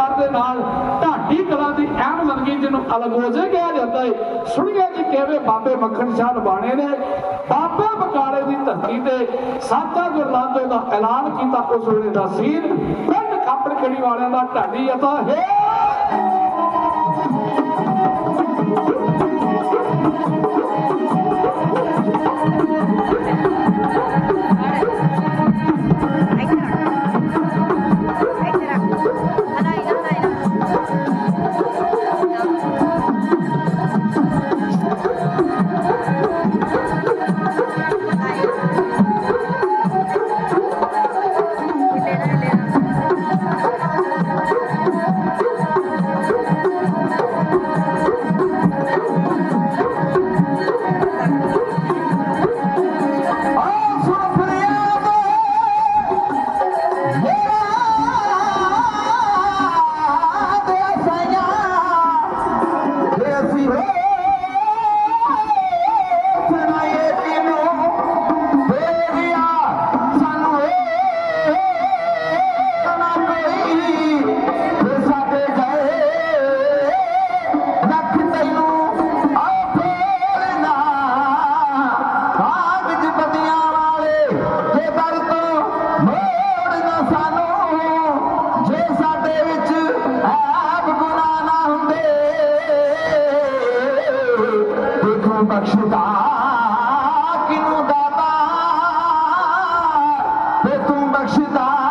ਪਿਆਰ ਦੇ ਨਾਲ ਢਾਡੀ ਕਲਾਂ ਦੀ ਐਨ ਮੰਗੀ ਜਿਹਨੂੰ ਅਲਗੋਜ਼ੇ ਕਿਹਾ ਜਾਂਦਾ ਹੈ ਸੁਣੀਏ ਜੀ ਕਿਵੇਂ ਬਾਬੇ ਮੱਖਣ ਸ਼ਾਹ ਲਵਾਣੇ ਨੇ ਬਾਬੇ ਬਕਾਲੇ ਦੀ ਧਰਤੀ ਤੇ ਸਾਚਾ ਗੁਰਲਾਦੋ ਦਾ ਐਲਾਨ ਕੀਤਾ ਉਸ ਵੇਲੇ ਦਾ ਸੀਨ। ਪਿੰਡ ਖਾਪੜ ਖੇੜੀ ਵਾਲਿਆਂ ਦਾ ਢਾਡੀ ਅਤਾ ਹੈ। ਕਾਗਜ਼ ਤੇ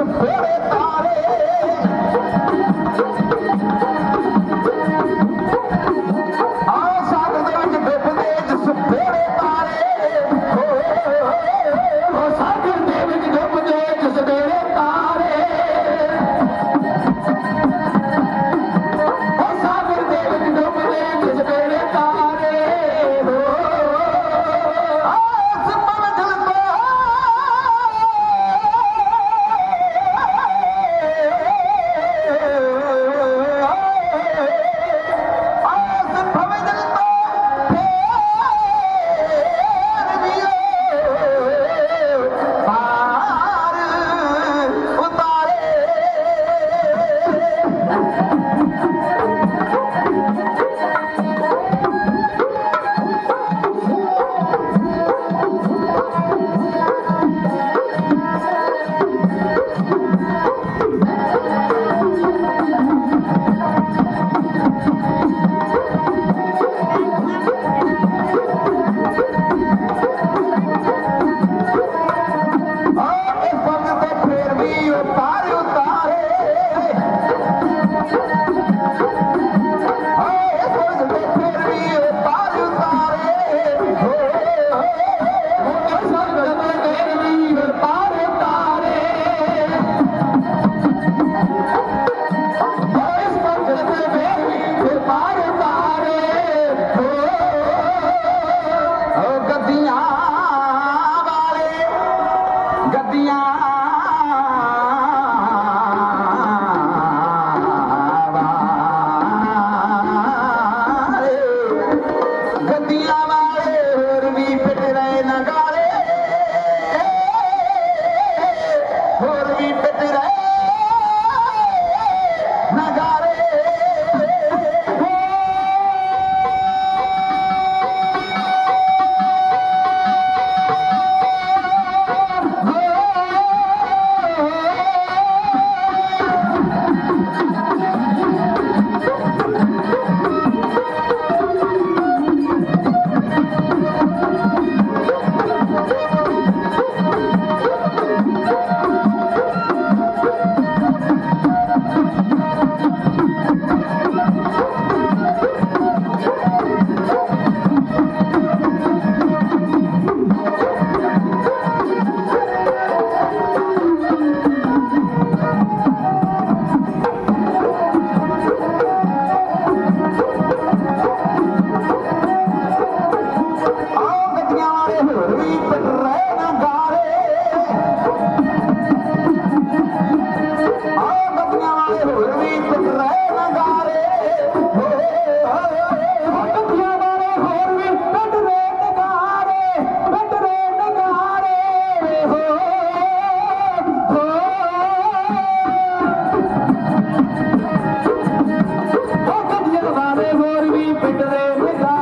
some Felicidade!